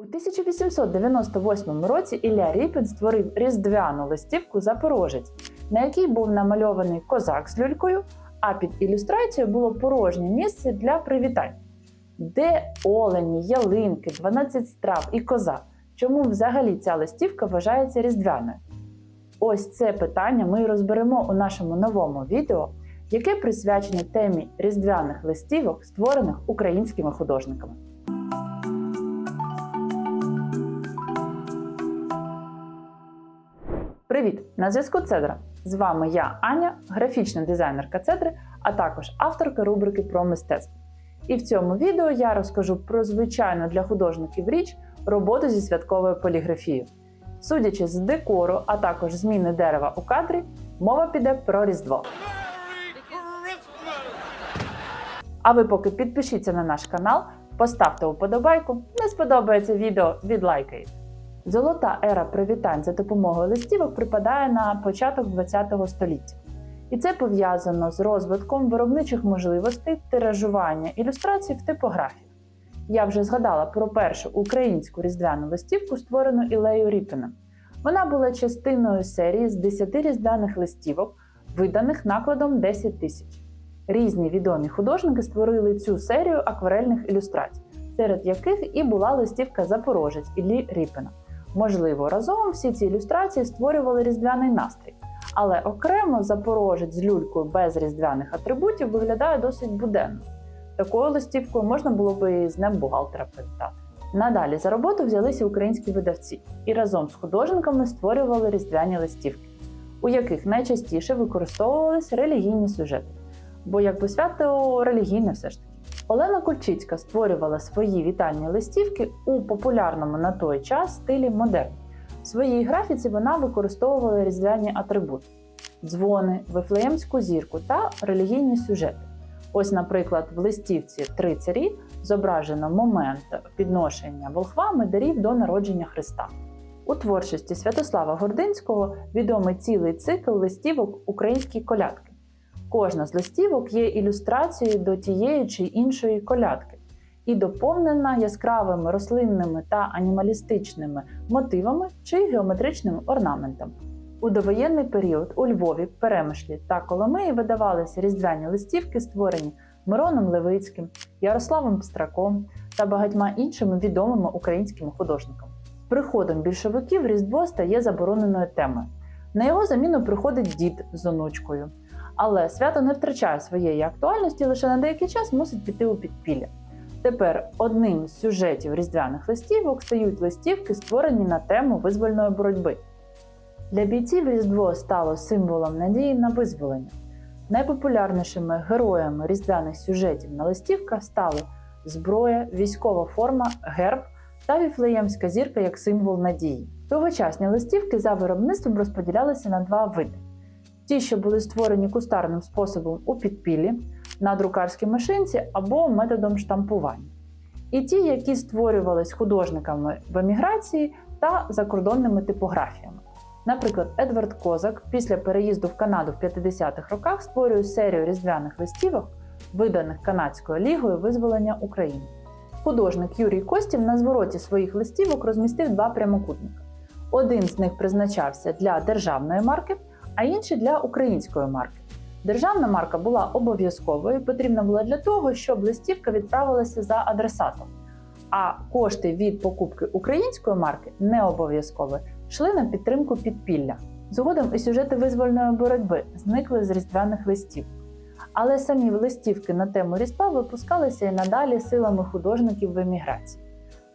У 1898 році Ілля Ріпін створив різдвяну листівку Запорожець, на якій був намальований козак з люлькою, а під ілюстрацією було порожнє місце для привітань. Де олені, ялинки, 12 страв і коза? Чому взагалі ця листівка вважається різдвяною? Ось це питання ми розберемо у нашому новому відео, яке присвячене темі різдвяних листівок, створених українськими художниками. Привіт! На зв'язку Цедра. З вами я, Аня, графічна дизайнерка Цедри, а також авторка рубрики про мистецтво. І в цьому відео я розкажу про звичайну для художників річ роботу зі святковою поліграфією. Судячи з декору, а також зміни дерева у кадрі, мова піде про Різдво. А ви поки підпишіться на наш канал, поставте вподобайку, не сподобається відео, відлайкайте. Золота ера привітань за допомогою листівок припадає на початок ХХ століття. І це пов'язано з розвитком виробничих можливостей тиражування ілюстрацій в типографії. Я вже згадала про першу українську різдвяну листівку, створену Ілею Ріпіном. Вона була частиною серії з 10 різдвяних листівок, виданих накладом 10 тисяч. Різні відомі художники створили цю серію акварельних ілюстрацій, серед яких і була листівка Запорожець Іллі Ріпіна. Можливо, разом всі ці ілюстрації створювали різдвяний настрій, але окремо запорожець з люлькою без різдвяних атрибутів виглядає досить буденно. Такою листівкою можна було би і з днем бухгалтера привітати. Надалі за роботу взялися українські видавці і разом з художниками створювали різдвяні листівки, у яких найчастіше використовувалися релігійні сюжети. Бо якби свято релігійне все ж таки. Олена Кульчицька створювала свої вітальні листівки у популярному на той час стилі модерн. В своїй графіці вона використовувала різдвяні атрибути: дзвони, вифлеємську зірку та релігійні сюжети. Ось, наприклад, в листівці Три царі зображено момент підношення волхвами дарів до народження Христа. У творчості Святослава Гординського відомий цілий цикл листівок Українські колядки. Кожна з листівок є ілюстрацією до тієї чи іншої колядки і доповнена яскравими рослинними та анімалістичними мотивами чи геометричним орнаментом. У довоєнний період у Львові, Перемишлі та Коломиї видавалися різдвяні листівки, створені Мироном Левицьким, Ярославом Пстраком та багатьма іншими відомими українськими художниками. Приходом більшовиків Різдво стає забороненою темою. На його заміну приходить дід з онучкою. Але свято не втрачає своєї актуальності, лише на деякий час мусить піти у підпілля. Тепер одним з сюжетів різдвяних листівок стають листівки, створені на тему визвольної боротьби. Для бійців Різдво стало символом надії на визволення. Найпопулярнішими героями різдвяних сюжетів на листівках стали зброя, військова форма, герб та віфлеємська зірка як символ надії. Тогочасні листівки за виробництвом розподілялися на два види: ті, що були створені кустарним способом у підпіллі, на друкарській машинці або методом штампування, і ті, які створювались художниками в еміграції та закордонними типографіями. Наприклад, Едвард Козак після переїзду в Канаду в 50-х роках створює серію різдвяних листівок, виданих Канадською лігою визволення України. Художник Юрій Костів на звороті своїх листівок розмістив два прямокутника. Один з них призначався для державної марки, а інший для української марки. Державна марка була обов'язковою, потрібна була для того, щоб листівка відправилася за адресатом. А кошти від покупки української марки не обов'язкові, йшли на підтримку підпілля. Згодом і сюжети визвольної боротьби зникли з різдвяних листів. Але самі листівки на тему Різдва випускалися і надалі силами художників в еміграції.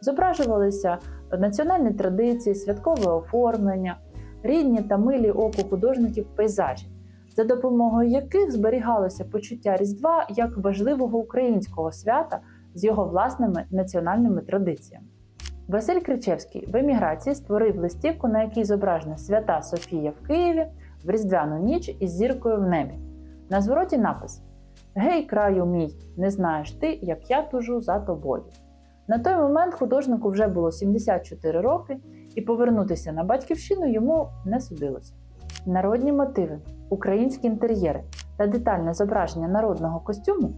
Зображувалися національні традиції, святкове оформлення, рідні та милі оку художників пейзажі, за допомогою яких зберігалося почуття Різдва як важливого українського свята з його власними національними традиціями. Василь Кричевський в еміграції створив листівку, на якій зображена свята Софія в Києві в Різдвяну ніч із зіркою в небі. На звороті напис: Гей, краю мій, не знаєш ти, як я тужу за тобою. На той момент художнику вже було 74 роки, і повернутися на батьківщину йому не судилося. Народні мотиви, українські інтер'єри та детальне зображення народного костюму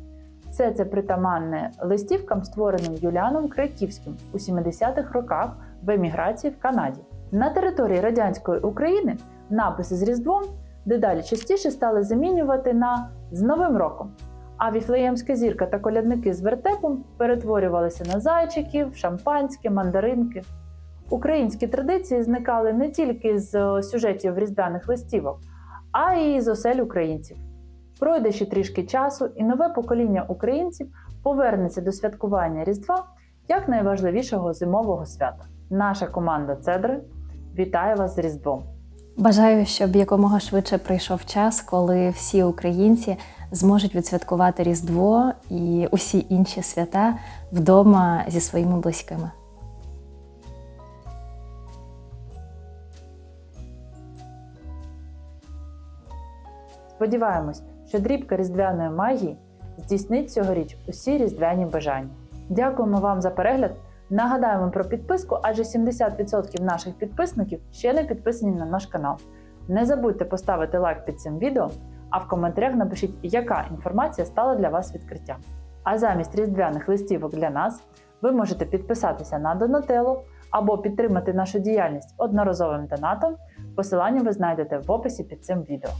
Все це притаманне листівкам, створеним Юліаном Крайківським у 70-х роках в еміграції в Канаді. На території радянської України написи з Різдвом дедалі частіше стали замінювати на з Новим роком. А віфлеємська зірка та колядники з вертепом перетворювалися на зайчиків, шампанське, мандаринки. Українські традиції зникали не тільки з е, сюжетів різдвяних листівок, а й з осель українців. Пройде ще трішки часу, і нове покоління українців повернеться до святкування Різдва як найважливішого зимового свята. Наша команда Цедри вітає вас з Різдвом! Бажаю, щоб якомога швидше прийшов час, коли всі українці зможуть відсвяткувати Різдво і усі інші свята вдома зі своїми близькими. Сподіваємось, що дрібка різдвяної магії здійснить цьогоріч усі різдвяні бажання. Дякуємо вам за перегляд. Нагадаємо про підписку, адже 70% наших підписників ще не підписані на наш канал. Не забудьте поставити лайк під цим відео, а в коментарях напишіть, яка інформація стала для вас відкриттям. А замість різдвяних листівок для нас ви можете підписатися на Донателло або підтримати нашу діяльність одноразовим донатом. Посилання ви знайдете в описі під цим відео.